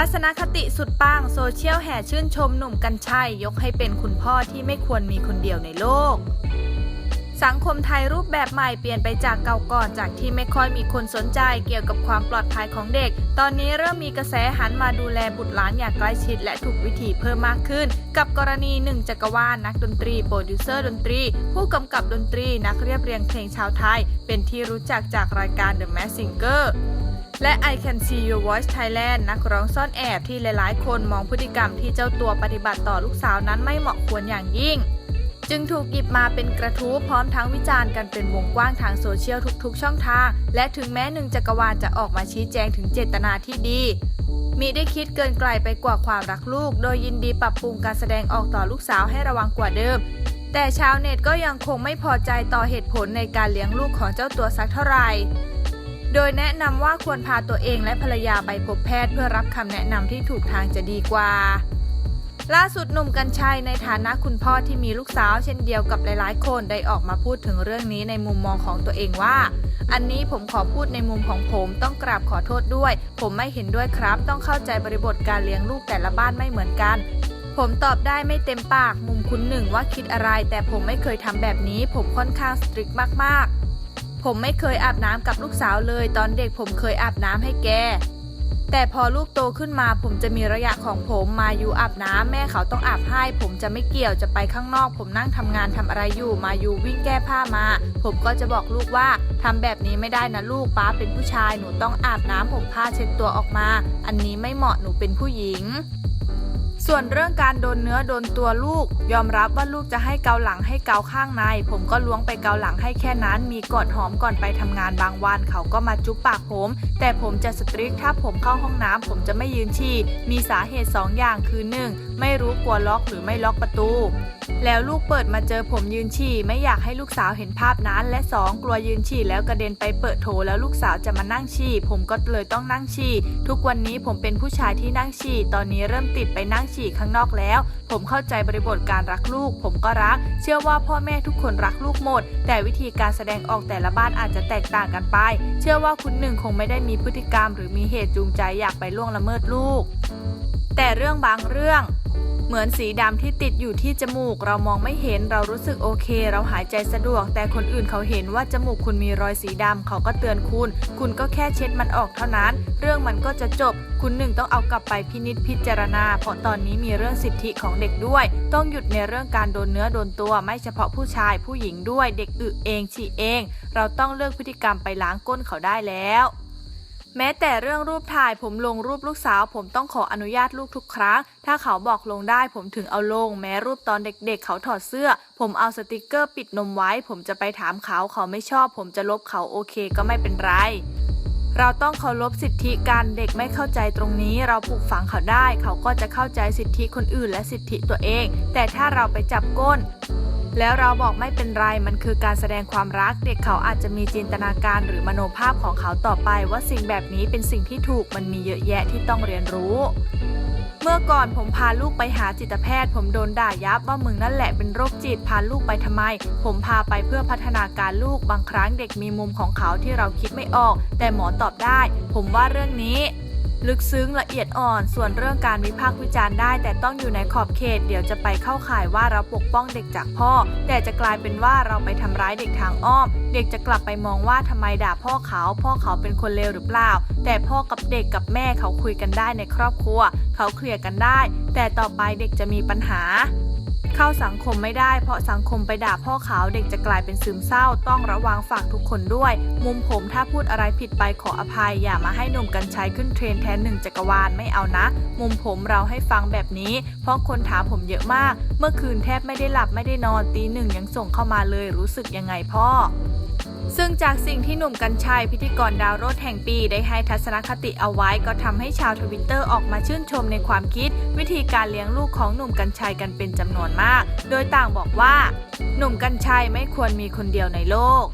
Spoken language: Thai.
ทัศนคติสุดปังโซเชียลแห่ชื่นชมหนุ่มกัญชัย ยกให้เป็นคุณพ่อที่ไม่ควรมีคนเดียวในโลก สังคมไทยรูปแบบใหม่เปลี่ยนไปจากเก่าก่อนจากที่ไม่ค่อยมีคนสนใจเกี่ยวกับความปลอดภัยของเด็ก ตอนนี้เริ่มมีกระแสหันมาดูแลบุตรหลานอย่างใกล้ชิดและถูกวิธีเพิ่มมากขึ้น กับกรณีหนึ่งจักรวาลนักดนตรีโปรดิวเซอร์ดนตรี ผู้กำกับดนตรีนักเรียบเรียงเพลงชาวไทย เป็นที่รู้จักจากรายการ The Mask Singer และ I Can See Your Voice Thailand นักร้องซ่อนแอบที่หลาย ๆ คนมองพฤติกรรมที่เจ้าตัวปฏิบัติต่อลูกสาวนั้นไม่เหมาะควรอย่างยิ่ง จึงถูกหยิบมาเป็นกระทู้พร้อมทั้งวิจารณ์กันเป็นวงกว้างทางโซเชียลทุก ๆ ช่องทาง และถึงแม้หนึ่งจักรวาลจะออกมาชี้แจงถึงเจตนาที่ดีมีได้คิดเกินไกลไปกว่าความรักลูก โดยยินดีปรับปรุงการแสดงออกต่อลูกสาวให้ระวังกว่าเดิม แต่ชาวเน็ตก็ยังคงไม่พอใจต่อเหตุผลในการเลี้ยงลูกของเจ้าตัวสักเท่าไหร่ โดยแนะนำว่าควรพาตัวเองและภรรยาไปพบแพทย์เพื่อรับคำแนะนำที่ถูกทางจะดีกว่าล่าสุดหนุ่มกัญชัยในฐานะคุณพ่อที่มีลูกสาว เช่นเดียวกับหลายๆ คนได้ออกมาพูดถึงเรื่องนี้ในมุมมองของตัวเองว่า อันนี้ผมขอพูดในมุมของผมต้องกราบขอโทษด้วย ผมไม่เห็นด้วยครับ ต้องเข้าใจบริบทการเลี้ยงลูกแต่ละบ้านไม่เหมือนกัน ผมตอบได้ไม่เต็มปากมุมคุณหนึ่งว่าคิดอะไร แต่ผมไม่เคยทำแบบนี้ ผมค่อนข้างสตริกมากๆ ผมไม่เคยอาบน้ำกับลูกสาวเลย ตอนเด็กผมเคยอาบน้ำให้แก แต่พอลูกโตขึ้นมาผมจะมีระยะของผมมาอยู่อาบน้ำแม่เขาต้องอาบให้ผมจะไม่เกี่ยวจะไปข้างนอก ผมนั่งทำงานทำอะไรอยู่มาอยู่วิ่งแก้ผ้ามา ผมก็จะบอกลูกว่าทำแบบนี้ไม่ได้นะลูกป้าเป็นผู้ชายหนูต้องอาบน้ำผมผ้าเช็ดตัวออกมา อันนี้ไม่เหมาะหนูเป็นผู้หญิง ส่วนเรื่องการโดนเนื้อโดนตัวลูก ยอมรับว่าลูกจะให้เกาหลังให้เกาข้างใน ผมก็ล้วงไปเกาหลังให้แค่นั้น มีกอดหอมก่อนไปทำงานบางวันเขาก็มาจุ๊บปากผม แต่ผมจะสตริกถ้าผมเข้าห้องน้ำผมจะไม่ยืนฉี่มีสาเหตุ 2 อย่างคือ 1. ไม่รู้กลัวล็อกหรือไม่ล็อกประตู แล้วลูกเปิดมาเจอผมยืนฉี่ไม่อยากให้ลูกสาวเห็นภาพนั้น และ 2 กลัวยืนฉี่แล้วกระเด็นไปเปิดโถแล้วลูกสาวจะมานั่งฉี่ผมก็เลยต้องนั่งฉี่ทุกวันนี้ผมเป็นผู้ชายที่นั่งฉี่ตอนนี้เริ่มติดไปนั่งฉี่ข้างนอกแล้ว ผมเข้าใจบริบทการรักลูก ผมก็รัก เชื่อว่าพ่อแม่ทุกคนรักลูกหมด แต่วิธีการแสดงออกแต่ละบ้านอาจจะแตกต่างกันไป เชื่อว่าคุณหนึ่งคงไม่ได้มีพฤติกรรม หรือมีเหตุจูงใจอยากไปล่วงละเมิดลูก แต่เรื่องบางเรื่อง เหมือนสีดำที่ติดอยู่ที่จมูก เรามองไม่เห็นเรารู้สึกโอเค เราหายใจสะดวก แต่คนอื่นเขาเห็นว่าจมูกคุณมีรอยสีดำเขาก็เตือนคุณ คุณก็แค่เช็ดมันออกเท่านั้น เรื่องมันก็จะจบ คุณหนึ่งต้องเอากลับไปพินิจพิจารณา เพราะตอนนี้มีเรื่องสิทธิของเด็กด้วย ต้องหยุดในเรื่องการโดนเนื้อโดนตัว ไม่เฉพาะผู้ชายผู้หญิงด้วย เด็กอึเองฉี่เอง เราต้องเลิกพฤติกรรมไปล้างก้นเขาได้แล้ว แม้แต่เรื่องรูปถ่ายผมลงรูปลูกสาว ผมต้องขออนุญาตลูกทุกครั้ง ถ้าเขาบอกลงได้ผมถึงเอาลง แม้รูปตอนเด็ก ๆ เขาถอดเสื้อ ผมเอาสติกเกอร์ปิดนมไว้ ผมจะไปถามเขาเขาไม่ชอบ ผมจะลบเขาโอเคก็ไม่เป็นไร เราต้องเคารพสิทธิการเด็กไม่เข้าใจตรงนี้ เราปลูกฝังเขาได้ เขาก็จะเข้าใจสิทธิคนอื่นและสิทธิตัวเอง แต่ถ้าเราไปจับก้น แล้วเราบอกไม่เป็นไรมันคือการแสดงความรัก เด็กเขาอาจจะมีจินตนาการหรือมโนภาพของเขาต่อไป ว่าสิ่งแบบนี้เป็นสิ่งที่ถูกมันมีเยอะแยะที่ต้องเรียนรู้ เมื่อก่อนผมพาลูกไปหาจิตแพทย์ ผมโดนด่ายับว่ามึงนั่นแหละเป็นโรคจิตพาลูกไปทำไม ผมพาไปเพื่อพัฒนาการลูกบางครั้งเด็กมีมุมของเขาที่เราคิดไม่ออก แต่หมอตอบได้ ผมว่าเรื่องนี้ ลึกซึ้งละเอียดอ่อน ส่วนเรื่องการวิพากษ์วิจารณ์ได้ แต่ต้องอยู่ในขอบเขต เดี๋ยวจะไปเข้าข่ายว่าเราปกป้องเด็กจากพ่อ แต่จะกลายเป็นว่าเราไปทำร้ายเด็กทางอ้อม เด็กจะกลับไปมองว่าทำไมด่าพ่อเขา พ่อเขาเป็นคนเลวหรือเปล่า แต่พ่อกับเด็กกับแม่เขาคุยกันได้ในครอบครัว เขาเคลียร์กันได้ แต่ต่อไปเด็กจะมีปัญหา เข้าสังคมไม่ได้เพราะสังคมไปด่าพ่อเขาเด็กจะกลายเป็นซึมเศร้า ต้องระวังฝากทุกคนด้วย มุมผมถ้าพูดอะไรผิดไปขออภัย อย่ามาให้หนุ่มกันชัยขึ้นเทรนแทนหนึ่งจักรวาลไม่เอานะ มุมผมเราให้ฟังแบบนี้ เพราะคนถามผมเยอะมาก เมื่อคืนแทบไม่ได้หลับไม่ได้นอนตีหนึ่งยังส่งเข้ามาเลยรู้สึกยังไงพ่อ ซึ่งจากสิ่งที่หนุ่มกัญชัยพิธีกรดาวโรดแห่งปี ได้ให้ทัศนคติเอาไว้ก็ทำให้ชาวทวิตเตอร์ออกมาชื่นชมในความคิด วิธีการเลี้ยงลูกของหนุ่มกัญชัยกันเป็นจำนวนมาก โดยต่างบอกว่า หนุ่มกัญชัยไม่ควรมีคนเดียวในโลก